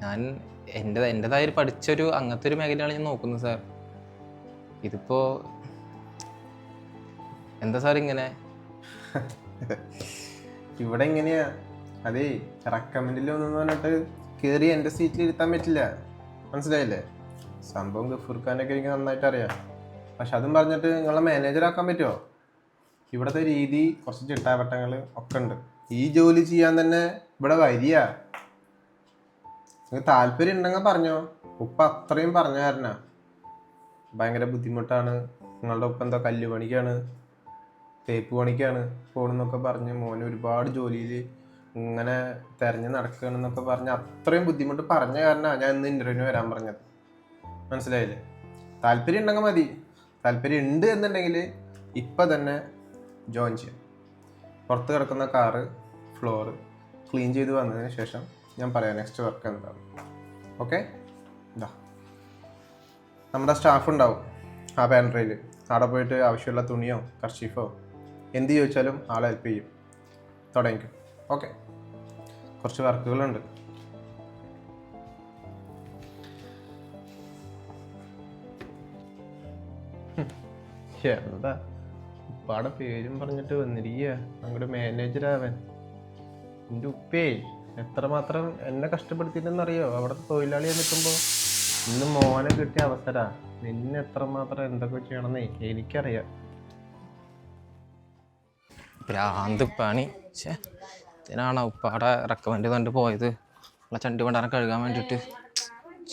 ഞാൻ എന്റെ എന്റെതായ ഒരു പഠിച്ചൊരു അങ്ങനത്തെ ഒരു മേഖലയാണ് ഞാൻ നോക്കുന്നത് സാർ. ഇതിപ്പോൾ എന്താ സാർ ഇങ്ങനെ? (laughs) ഇവിടെ എങ്ങനെയാ? അതേ റെക്കമെൻഡിൽ ഒന്നും പറഞ്ഞിട്ട് കയറി എന്റെ സീറ്റിൽ ഇരുത്താൻ പറ്റില്ല. മനസ്സിലായില്ലേ? സംഭവം ഗഫൂർ എനിക്ക് നന്നായിട്ട് അറിയാം. പക്ഷെ അതും പറഞ്ഞിട്ട് നിങ്ങളെ മാനേജർ ആക്കാൻ പറ്റുമോ ഇവിടുത്തെ രീതി കുറച്ച് ചിട്ടാവട്ടങ്ങൾ ഒക്കെ ഉണ്ട്. ഈ ജോലി ചെയ്യാൻ തന്നെ ഇവിടെ വരിക നിങ്ങൾക്ക് താല്പര്യം ഉണ്ടെങ്കിൽ പറഞ്ഞോ. ഉപ്പ അത്രയും പറഞ്ഞ തരണ ഭയങ്കര ബുദ്ധിമുട്ടാണ്. നിങ്ങളുടെ ഉപ്പ എന്താ കല്ല് പണിക്കാണ് തേപ്പ് പണിക്കാണ് പോണെന്നൊക്കെ പറഞ്ഞ് മോന് ഒരുപാട് ജോലിയിൽ ഇങ്ങനെ തെരഞ്ഞു നടക്കുകയാണെന്നൊക്കെ പറഞ്ഞ് അത്രയും ബുദ്ധിമുട്ട് പറഞ്ഞ കാരണമാണ് ഞാൻ ഇന്ന് ഇന്റർവ്യൂവിന് വരാൻ പറഞ്ഞത്. മനസ്സിലായില്ലേ? താല്പര്യം ഉണ്ടെങ്കിൽ മതി. താല്പര്യം ഉണ്ട് എന്നുണ്ടെങ്കിൽ ഇപ്പം തന്നെ ജോയിൻ ചെയ്യാം. പുറത്ത് കിടക്കുന്ന കാറ് ഫ്ലോറ് ക്ലീൻ ചെയ്ത് വന്നതിന് ശേഷം ഞാൻ പറയാം നെക്സ്റ്റ് വർക്ക് എന്താണ്. ഓക്കെ ഇതാ നമ്മുടെ സ്റ്റാഫ് ഉണ്ടാവും ആ പാൻട്രിയിൽ അവിടെ പോയിട്ട് ആവശ്യമുള്ള തുണിയോ കർച്ചീഫോ എന്ത് ചോദിച്ചാലും ആളെ ഹെൽപ്പ് ചെയ്യും. തുടങ്ങിക്കും. ഓക്കെ കുറച്ച് വർക്കുകളുണ്ട്. എന്താ? ഉപ്പാടെ പേരും പറഞ്ഞിട്ട് വന്നിരിക്കുക അങ്ങോട്ട് മാനേജർ എന്റെ ഉപ്പേ എത്രമാത്രം എന്നെ കഷ്ടപ്പെടുത്തിയിട്ടെന്നറിയോ അവിടുത്തെ തൊഴിലാളി നിൽക്കുമ്പോൾ ഇന്ന് മോനെ കിട്ടിയ അവസര. നിന്നെ എത്രമാത്രം എന്തൊക്കെ ചെയ്യണമെന്നേ എനിക്കറിയാം. ഭ്രാന്ത് പണി. ഛേ ഇതിനാണ് ഉപ്പാടെ റെക്കമെൻഡ് കണ്ട് പോയത്? നമ്മളെ ചണ്ടി കൊണ്ടാരം കഴുകാൻ വേണ്ടിയിട്ട്.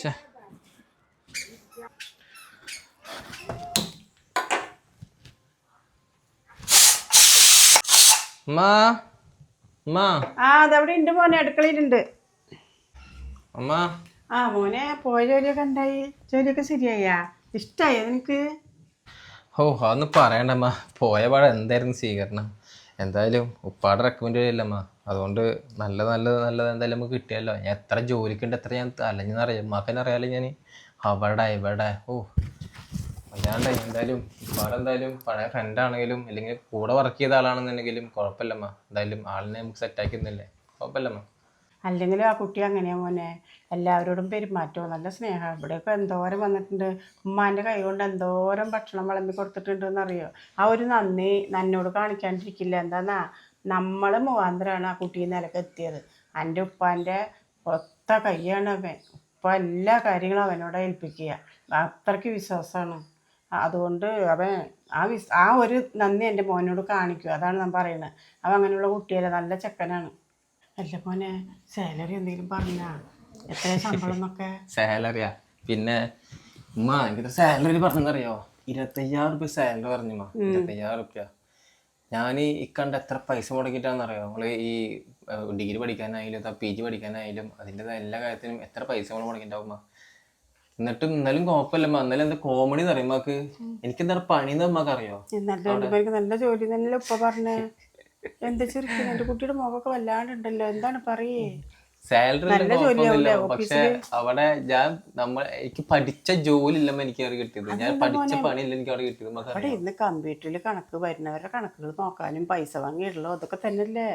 ഛേ. അമ്മ അമ്മ ആ അതവിടെ ഉണ്ട് മോനെ അടുക്കളയിലുണ്ട്. അമ്മ ആ മോനെ പോയ ജോലിയൊക്കെ ഉണ്ടായി ജോലിയൊക്കെ ശരിയായാ? ഇഷ്ടായോ നിനക്ക്? ഓ അതൊന്നും പറയണ്ടമ്മ പോയ പാടെ എന്തായിരുന്നു സ്വീകരണം? എന്തായാലും ഉപ്പാടെ റെക്കമെൻഡ് ചെയ്യല്ലമ്മ അതുകൊണ്ട് നല്ല നല്ല നല്ലത് എന്തായാലും നമുക്ക് കിട്ടിയല്ലോ. ഞാൻ എത്ര ജോലിക്കുണ്ട് എത്ര ഞാൻ അലഞ്ഞെന്നറിയാം മകനറിയാലോ ഞാൻ അവിടെ ഇവിടെ. ഓ. അല്ലാണ്ട് എന്തായാലും ഉപ്പാടെന്തായാലും പഴയ ഫ്രണ്ട് ആണെങ്കിലും അല്ലെങ്കിൽ കൂടെ വർക്ക് ചെയ്ത ആളാണെന്നുണ്ടെങ്കിലും കുഴപ്പമില്ലമ്മ എന്തായാലും ആളിനെ നമുക്ക് സെറ്റാക്കുന്നില്ലേ കുഴപ്പമില്ലമ്മ അല്ലെങ്കിലും ആ കുട്ടി അങ്ങനെയാണ് മോനെ. എല്ലാവരോടും പെരുമാറ്റവും. നല്ല സ്നേഹം. ഇവിടെയൊക്കെ എന്തോരം വന്നിട്ടുണ്ട്. ഉമ്മാന്റെ കൈ കൊണ്ട് എന്തോരം ഭക്ഷണം വിളമ്പി കൊടുത്തിട്ടുണ്ട് എന്നറിയോ ആ ഒരു നന്ദി നന്നോട് കാണിക്കാണ്ടിരിക്കില്ല. എന്താന്നാ? നമ്മൾ മുഖാന്തരമാണ് ആ കുട്ടി നിലയ്ക്ക് എത്തിയത് എന്റെ ഉപ്പാന്റെ ഒത്ത കൈയാണ് അവൻ. ഉപ്പ എല്ലാ കാര്യങ്ങളും അവനോട് ഏൽപ്പിക്കുക. അത്രയ്ക്ക് വിശ്വാസമാണ് അതുകൊണ്ട് അവൻ ആ വിസ് ആ ഒരു നന്ദി എന്റെ മോനോട് കാണിക്കുക. അതാണ് ഞാൻ പറയുന്നത്. അവൻ അങ്ങനെയുള്ള കുട്ടിയല്ല. നല്ല ചെക്കനാണ്. അല്ല മോനെ സാലറി എന്തെങ്കിലും പറഞ്ഞാ? എത്ര ശമ്പളം എന്നൊക്കെ? സാലറിയാ. പിന്നെ ഉമ്മ എനിക്ക് സാലറി പറഞ്ഞറിയോ ഇരുപത്തയ്യായിരം റുപ്യ സാലറി പറഞ്ഞുമ്മ ഇരുപത്തയ്യായിരം റുപ്യ ഞാൻ ഈ കണ്ട എത്ര പൈസ മുടക്കിയിട്ടാണെന്നറിയോ നമ്മൾ ഈ ഡിഗ്രി പഠിക്കാനായാലും പി ജി പഠിക്കാനായാലും അതിന്റെ എല്ലാ കാര്യത്തിനും എത്ര പൈസ നമ്മൾ മുടക്കിയിട്ടുണ്ടാവുമ്മ എന്നിട്ടും എന്നാലും കുഴപ്പമില്ല എന്നാലും എന്താ കോമഡി എന്ന് അറിയുമ്പോക്ക് എനിക്ക് എന്താ പണി എന്ന് അറിയോ നല്ല ജോലി തന്നെ ഇപ്പൊ പറഞ്ഞേ. എന്താ ചെറുക്കൻ? എന്റെ കുട്ടിയുടെ മുഖമൊക്കെ വല്ലാണ്ടുണ്ടല്ലോ. എന്താണ് പറയേ? സാലറി ജോലിയാവൂലേ പക്ഷെ അവിടെ ഞാൻ നമ്മൾ എനിക്ക് പഠിച്ച ജോലി ഇല്ലെന്ന് എനിക്ക് അവിടെ കിട്ടിയത്. ഞാൻ പഠിച്ച പണിയില്ല എനിക്ക് അവിടെ കിട്ടിയത്. അവിടെ ഇന്ന് കമ്പ്യൂട്ടറിൽ കണക്ക് വരുന്നവരുടെ കണക്കുകൾ നോക്കാനും പൈസ വാങ്ങിയിട്ടുള്ളൂ അതൊക്കെ തന്നെയല്ലേ?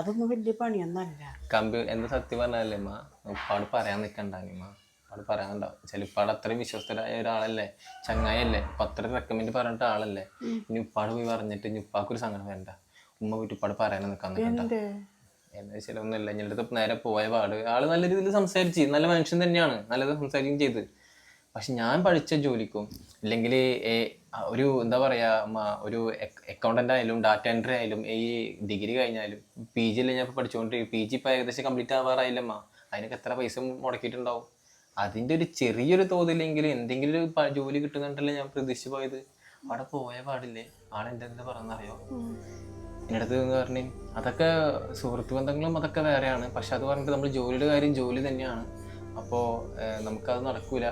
അതൊന്നും വലിയ പണിയൊന്നല്ല കമ്പ്യൂട്ടർ എന്താ സത്യം പറഞ്ഞാലേ മാ ഉപ്പാട് പറയാൻ നിൽക്കണ്ടാനിമ്മ അവിടെ പറയാനുണ്ടാവും. ചിലപ്പോൾ അവിടെ അത്രയും വിശ്വസ്തരായ ഒരാളല്ലേ ചങ്ങായല്ലേ അപ്പൊ അത്ര റെക്കമെൻഡ് പറഞ്ഞിട്ട് ആളല്ലേ? ഇനി ഉപ്പാട് പോയി പറഞ്ഞിട്ട് ഇനി ഉപ്പാക്കൊരു സങ്കടം വേണ്ട ഉമ്മ പോയിട്ട് ഉപ്പാട് പറയാൻ നിൽക്കാൻ നിൽക്കണ്ട വെച്ചാൽ ഒന്നുമില്ല. അടുത്ത് നേരെ പോയ പാട്. ആൾ നല്ല രീതിയിൽ സംസാരിച്ചു. നല്ല മനുഷ്യൻ തന്നെയാണ്. നല്ലത് സംസാരിക്കുകയും ചെയ്ത്. പക്ഷെ ഞാൻ പഠിച്ച ജോലിക്കും ഇല്ലെങ്കിൽ ഒരു എന്താ പറയാ ഒരു അക്കൗണ്ടന്റ് ആയാലും ഡാറ്റ എൻട്രി ആയാലും ഈ ഡിഗ്രി കഴിഞ്ഞാലും പി ജി അല്ലേ ഞാൻ ഇപ്പൊ പഠിച്ചുകൊണ്ടിരിക്കും പി ജി ഇപ്പൊ ഏകദേശം കംപ്ലീറ്റ് ആവാറായില്ലമ്മ അതിനൊക്കെ എത്ര പൈസ മുടക്കിയിട്ടുണ്ടാവും? അതിന്റെ ഒരു ചെറിയൊരു തോതിലെങ്കിലും എന്തെങ്കിലും ഒരു ജോലി കിട്ടുന്നുണ്ടല്ലേ ഞാൻ പ്രതീക്ഷിച്ചു പോയത്? അവിടെ പോയ പാടില്ലേ? ആളെന്റെ പറയുന്നറിയോ പറഞ്ഞറിയോ എന്റെ എന്ന് പറഞ്ഞു അതൊക്കെ സുഹൃത്ത് ബന്ധങ്ങളും അതൊക്കെ വേറെയാണ്. പക്ഷെ അത് പറഞ്ഞിട്ട് നമ്മൾ ജോലിയുടെ കാര്യം ജോലി തന്നെയാണ്. അപ്പോൾ നമുക്കത് നടക്കൂല.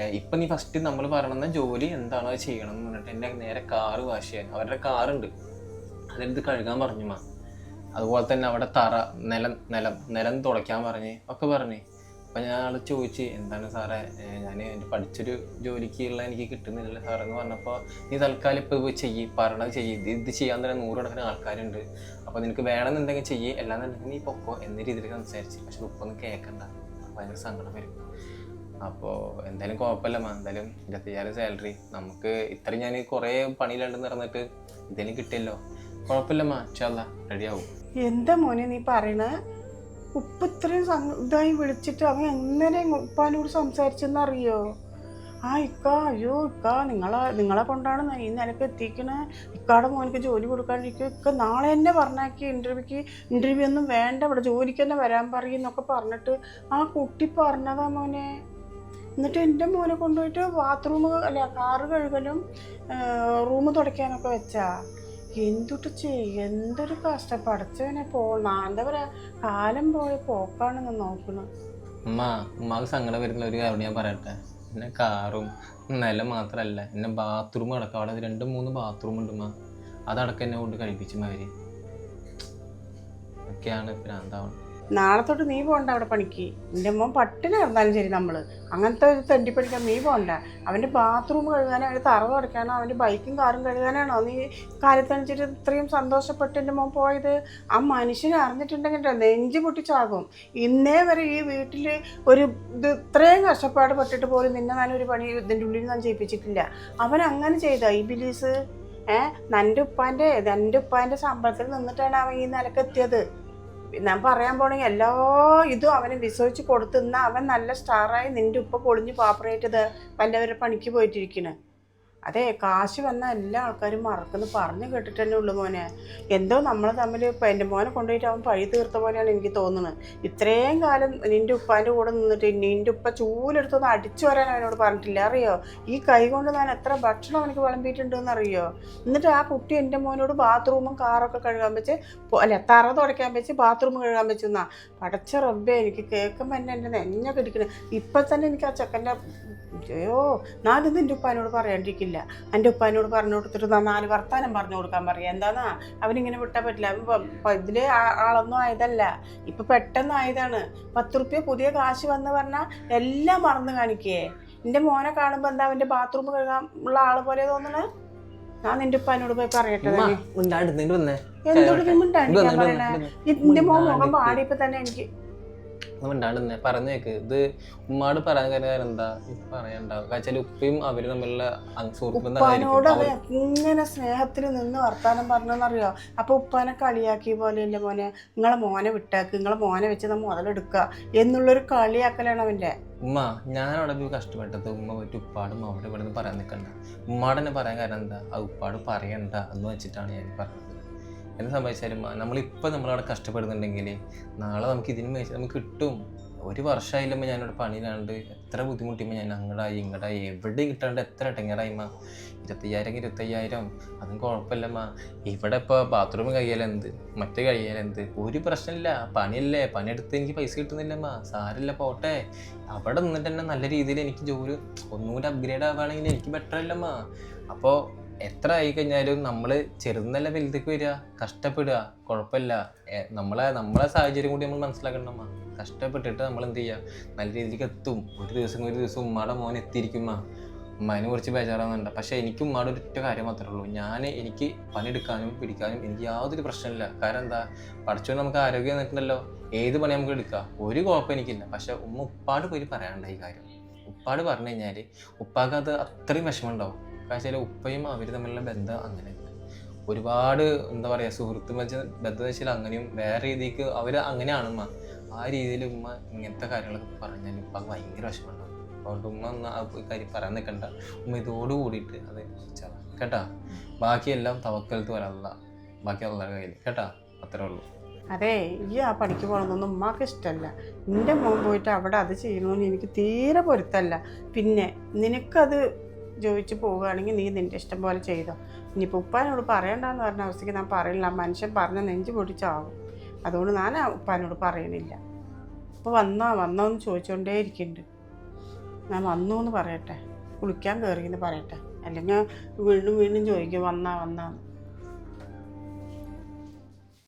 ഇപ്പം നീ ഫസ്റ്റ് നമ്മൾ പറയണമെന്ന ജോലി എന്താണോ ചെയ്യണം എന്ന് പറഞ്ഞിട്ട് എന്റെ നേരെ കാറ് വാഷ് ചെയ്യാൻ. അവരുടെ കാറുണ്ട്. അതെടുത്ത് കഴുകാൻ പറഞ്ഞു മാ. അതുപോലെ തന്നെ അവിടെ തറ നിലം നിലം നിലം തുടയ്ക്കാൻ പറഞ്ഞ് ഒക്കെ പറഞ്ഞ്. അപ്പം ഞാൻ ആൾ ചോദിച്ച് എന്താണ് സാറേ ഞാൻ എന്റെ പഠിച്ചൊരു ജോലിക്കുള്ള എനിക്ക് കിട്ടുന്നില്ല സാറേ എന്ന് പറഞ്ഞപ്പോൾ നീ തൽക്കാലം ഇപ്പോൾ പോയി ചെയ്യ് പറയണത് ചെയ്യ്. ഇത് ഇത് ചെയ്യാൻ തന്നെ നൂറുകണക്കിന് ആൾക്കാരുണ്ട്. അപ്പോൾ നിനക്ക് വേണമെന്നുണ്ടെങ്കിൽ ചെയ്യ് അല്ലാന്നുണ്ടെങ്കിൽ നീ പൊക്കോ എന്ന രീതിയിൽ സംസാരിച്ച്. പക്ഷെ ഉപ്പൊന്നും കേൾക്കണ്ട ഭയങ്കര സങ്കടം വരും. അപ്പോൾ എന്തായാലും കുഴപ്പമില്ല മാ. എന്തായാലും ഇരുപത്തയ്യായിരം സാലറി നമുക്ക് ഇത്ര ഞാൻ കുറേ പണിയിലുണ്ടെന്ന് പറഞ്ഞിട്ട് ഇതിന് കിട്ടിയല്ലോ. കുഴപ്പമില്ല മാ. ചല്ല റെഡിയാവും എന്താ മോനെ നീ പറയണ? ഉപ്പ ഇത്രയും ഇതായി വിളിച്ചിട്ട് അവൻ എങ്ങനെ ഉപ്പാനോട് സംസാരിച്ചെന്നറിയോ? ആ ഇക്ക അയ്യോ ഇക്ക നിങ്ങളെ നിങ്ങളെ കൊണ്ടാണ് ഈ നിലയ്ക്ക് എത്തിക്കണേ. ഇക്കാടെ മോനിക്ക് ജോലി കൊടുക്കാണ്ടിരിക്കും ഇക്ക നാളെ തന്നെ പറഞ്ഞാക്കി ഇന്റർവ്യൂക്ക് ഇന്റർവ്യൂ ഒന്നും വേണ്ട ഇവിടെ ജോലിക്ക് തന്നെ വരാൻ പറയും എന്നൊക്കെ പറഞ്ഞിട്ട് ആ കുട്ടി പറഞ്ഞതാ മോനെ. എന്നിട്ട് എന്റെ മോനെ കൊണ്ടുപോയിട്ട് ബാത്റൂം അല്ല കാറ് കഴുകലും റൂം തുടയ്ക്കാനൊക്കെ വെച്ചാ. എന്തുട്ട് ചെയ്യ എന്തൊരു കഷ്ടപ്പടച്ചവനെ പോ എന്താ പറയാ കാലം പോയ പോക്കാണെന്ന് നോക്കണം. ഉമ്മ ഉമ്മാക്ക് സങ്കടം വരുന്ന ഒരു കാര്യം ഞാൻ പറയട്ടെ? എന്നെ കാറും നിലം മാത്രമല്ല എന്നെ ബാത്റൂം അടക്കം അവിടെ രണ്ട് മൂന്ന് ബാത്റൂം ഉണ്ട് അതടക്കം എന്നെ കൊണ്ട് കഴിപ്പിച്ചു മാതിരി ഒക്കെയാണ് ഭ്രാന്താവണം നാളെ തൊട്ട് നീ പോകണ്ട അവിടെ പണിക്ക്. എന്റെ മോൻ പട്ടിണി കിടന്നാലും ശരി നമ്മൾ അങ്ങനത്തെ ഒരു തെണ്ടി പഠിക്കാൻ നീ പോകണ്ട അവന്റെ ബാത്റൂം കഴുകാനോ അവന്റെ തറ തുടയ്ക്കാനോ അവന്റെ ബൈക്കും കാറും കഴുകാനാണോ? നീ കാലത്തണിച്ചിട്ട് ഇത്രയും സന്തോഷപ്പെട്ട് എന്റെ മോൻ പോയത്? ആ മനുഷ്യനെ അറിഞ്ഞിട്ടുണ്ടെങ്കിൽ നെഞ്ചു പൊട്ടിച്ചാകും. ഇന്നേ വരെ ഈ വീട്ടിൽ ഒരു ഇത് ഇത്രയും കഷ്ടപ്പാട് പെട്ടിട്ട് പോലും നിന്നെ ഞാൻ ഒരു പണി ഇതിന്റെ ഉള്ളിൽ ഞാൻ ചെയ്യിപ്പിച്ചിട്ടില്ല. അവൻ അങ്ങനെ ചെയ്ത ഈ ബിലീസ്? ഏഹ് നന്റെ ഉപ്പാന്റെ എന്റെ ഉപ്പാന്റെ ശമ്പളത്തിൽ നിന്നിട്ടാണ് അവൻ ഈ നിലയ്ക്ക് എത്തിയത്. ഞാൻ പറയാൻ പോണെങ്കിൽ എല്ലാ ഇതും അവന് വിശ്വസിച്ച് കൊടുത്തുന്ന അവൻ നല്ല സ്റ്റാറായി നിന്റെ ഉപ്പ പൊളിഞ്ഞ് പാപ്പറേറ്റത് വല്ലവരുടെ പണിക്ക് പോയിട്ടിരിക്കണ്. അതെ കാശ് വന്ന എല്ലാ ആൾക്കാരും മറക്കുന്നു. പറഞ്ഞു കേട്ടിട്ട് തന്നെ ഉള്ളു മോനെ. എന്തോ നമ്മൾ തമ്മിൽ ഇപ്പം എന്റെ മോനെ കൊണ്ടുപോയിട്ട് അവൻ പഴി തീർത്ത പോലെയാണ് എനിക്ക് തോന്നുന്നത്. ഇത്രയും കാലം നിന്റെ ഉപ്പാന്റെ കൂടെ നിന്നിട്ട് നിന്റെ ഉപ്പ ചൂലെടുത്തൊന്ന് അടിച്ചു വരാൻ അവനോട് പറഞ്ഞിട്ടില്ല. അറിയോ? ഈ കൈ കൊണ്ട് ഞാൻ എത്ര ഭക്ഷണം അവനക്ക് വിളമ്പിയിട്ടുണ്ടെന്ന് അറിയോ? എന്നിട്ട് ആ കുട്ടി എന്റെ മോനോട് ബാത്റൂമും കാറൊക്കെ കഴുകാൻ വെച്ച് അല്ല തറ തുടയ്ക്കാൻ വെച്ച് ബാത്റൂം കഴുകാൻ വെച്ചു എന്നാ പടച്ച റബ്ബേ എനിക്ക് കേൾക്കുമ്പോൾ എന്നെ എന്റെ നെഞ്ഞൊക്കെ ഇടിക്കണേ. ഇപ്പം തന്നെ എനിക്ക് ആ ചെക്കന്റെ അയ്യോ ഞാനിത് എന്റെ ഉപ്പാനോട് പറയാണ്ടിരിക്കില്ല. എന്റെ ഉപ്പാനോട് പറഞ്ഞു കൊടുത്തിട്ട് നാല് വർത്താനം പറഞ്ഞു കൊടുക്കാൻ പറയാം. എന്താന്നാ? അവനിങ്ങനെ വിട്ടാൽ പറ്റില്ല. അവൻ ഇതിൽ ആളൊന്നും ആയതല്ല. ഇപ്പം പെട്ടെന്ന് ആയതാണ്. പത്ത് റുപ്യ പുതിയ കാശ് വന്ന് പറഞ്ഞാൽ എല്ലാം മറന്ന് കാണിക്കേ. എന്റെ മോനെ കാണുമ്പോൾ എന്താ അവന്റെ ബാത്റൂം കഴുകാൻ ഉള്ള ആൾ പോലെ തോന്നണേ? ഞാൻ നിന്റെ ഉപ്പാനോട് പോയി പറയട്ടെ എന്തോട് എന്തുകൊണ്ട് നിന്റെ മോൻ മുഖം. പാടിയപ്പോ തന്നെ എനിക്ക് ഉണ്ടാണ്ടെന്നെ പറഞ്ഞു കേക്ക് ഇത് ഉമ്മാട് പറയാൻ കാര്യം എന്താ? വെച്ചാൽ ഉപ്പയും അവർ തമ്മിലുള്ള ഉപ്പാനോട് ഇങ്ങനെ സ്നേഹത്തിൽ നിന്ന് വർത്താനം പറഞ്ഞെന്നറിയോ? അപ്പൊ ഉപ്പാനെ കളിയാക്കിയ പോലെയല്ലേ മോനെ? നിങ്ങളെ മോനെ വിട്ടേക്ക്. നിങ്ങളെ മോനെ വെച്ച് നമ്മൾ മുതലെടുക്കുക എന്നുള്ളൊരു കളിയാക്കലാണ് അവന്റെ. ഉമ്മ ഞാൻ അവിടെ പോയി കഷ്ടപ്പെട്ടത് ഉമ്മ പോയിട്ട് ഉപ്പാടും അവിടെ ഇവിടെ നിന്ന് പറയാൻ നിൽക്കണ്ട ഉമ്മാടെന്നെ പറയാൻ കാരണം എന്താ? ആ ഉപ്പാട് പറയണ്ട എന്ന് വെച്ചിട്ടാണ് ഞാൻ പറഞ്ഞത്. എന്ത് സംബന്ധിച്ചാലും നമ്മളിപ്പോൾ നമ്മളവിടെ കഷ്ടപ്പെടുന്നുണ്ടെങ്കിൽ നാളെ നമുക്ക് ഇതിന് നമുക്ക് കിട്ടും. ഒരു വർഷമായില്ലുമ്പോൾ ഞാനിവിടെ പണിയിലാണ്ട് എത്ര ബുദ്ധിമുട്ടിയുമ്പോൾ ഞാൻ അങ്ങടായി ഇങ്ങടായി എവിടെയും കിട്ടാണ്ട് എത്ര ഇടങ്ങറായിമ്മ. ഇരുപത്തയ്യായിരം ഇരുപത്തയ്യായിരം അതും കുഴപ്പമില്ലമ്മ. ഇവിടെ ഇപ്പോൾ ബാത്റൂം കഴിയാലെന്ത്? മറ്റേ കഴിയാലെന്ത്? ഒരു പ്രശ്നമില്ല. പണിയല്ലേ? പണിയെടുത്ത് എനിക്ക് പൈസ കിട്ടുന്നില്ലമ്മ. സാരില്ല പോട്ടെ. അവിടെ നിന്നിട്ട് തന്നെ നല്ല രീതിയിൽ എനിക്ക് ജോലി ഒന്നുകൂടി അപ്ഗ്രേഡ് ആവുകയാണെങ്കിൽ എനിക്ക് ബെറ്റർ അല്ലമ്മ. അപ്പോൾ എത്ര ആയി കഴിഞ്ഞാലും നമ്മൾ ചെറുതല്ല വലുതേക്ക് വരിക കഷ്ടപ്പെടുക കുഴപ്പമില്ല. നമ്മളെ നമ്മളെ സാഹചര്യം കൂടി നമ്മൾ മനസ്സിലാക്കണ്ടമ്മ കഷ്ടപ്പെട്ടിട്ട് നമ്മൾ എന്ത് ചെയ്യുക? നല്ല രീതിക്ക് എത്തും. ഒരു ദിവസം ഒരു ദിവസം ഉമ്മയുടെ മോൻ എത്തിയിരിക്കുമ്മ ഉമ്മാനെ കുറിച്ച് ബേജാറാവുന്നുണ്ട് പക്ഷേ എനിക്ക് ഉമ്മയുടെ ഒറ്റ കാര്യം മാത്രമേ ഉള്ളൂ. ഞാൻ എനിക്ക് പണിയെടുക്കാനും പിടിക്കാനും എനിക്ക് യാതൊരു പ്രശ്നമില്ല കാരണം എന്താ? പഠിച്ചോ നമുക്ക് ആരോഗ്യം നിൽക്കണ്ടല്ലോ. ഏത് പണി നമുക്ക് എടുക്കാം? ഒരു കുഴപ്പം എനിക്കില്ല. പക്ഷേ ഉമ്മ ഉപ്പാട് പോയി പറയാനുണ്ട് ഈ കാര്യം. ഉപ്പാട് പറഞ്ഞു കഴിഞ്ഞാൽ ഉപ്പാക്ക് അത് അത്രയും വിഷമം ഉണ്ടാവും ഉപ്പയും അവർ തമ്മിലുള്ള ബന്ധം അങ്ങനെ ഒരുപാട് എന്താ പറയുക സുഹൃത്ത് വെച്ച ബന്ധം വെച്ചാൽ അങ്ങനെയും വേറെ രീതിക്ക് അവർ അങ്ങനെയാണ് ഉമ്മ. ആ രീതിയിൽ ഉമ്മ ഇങ്ങനത്തെ കാര്യങ്ങളൊക്കെ പറഞ്ഞാൽ ഉപ്പ ഭയങ്കര വിഷമമുണ്ടാവും. അതുകൊണ്ട് ഉമ്മ ഒന്ന് ആ കാര്യം പറയാൻ നിൽക്കണ്ട. ഉമ്മ ഇതോട് കൂടിയിട്ട് അത് കേട്ടാ? ബാക്കിയെല്ലാം തവക്കലത്ത് വരാനുള്ള ബാക്കി ഉള്ള കയ്യിൽ. കേട്ടാ? അത്രേ ഉള്ളൂ. അതെ ഈ ആ പണിക്ക് പോകണമെന്നൊന്നും ഉമ്മാക്ക് ഇഷ്ടമല്ല. എന്റെ മോൻ പോയിട്ട് അവിടെ അത് ചെയ്യണമെന്ന് എനിക്ക് തീരെ പൊരുത്തല്ല പിന്നെ നിനക്കത് ചോദിച്ച് പോവുകയാണെങ്കിൽ നീ നിന്റെ ഇഷ്ടം പോലെ ചെയ്തോ. ഇനിയിപ്പോൾ ഉപ്പാനോട് പറയണ്ടെന്ന് പറഞ്ഞ അവസ്ഥയ്ക്ക് ഞാൻ പറയില്ല. മനുഷ്യൻ പറഞ്ഞ നെഞ്ച് പൊടിച്ചാവും അതുകൊണ്ട് ഞാൻ ഉപ്പാനോട് പറയണില്ല. അപ്പോൾ വന്നോ വന്നോ എന്ന് ചോദിച്ചുകൊണ്ടേ ഇരിക്കുന്നുണ്ട് ഞാൻ വന്നു എന്ന് പറയട്ടെ. കുളിക്കാൻ കയറിയെന്ന് പറയട്ടെ. അല്ലെങ്കിൽ വീണ്ടും വീണ്ടും ചോദിക്കും വന്നാ വന്നാന്ന്.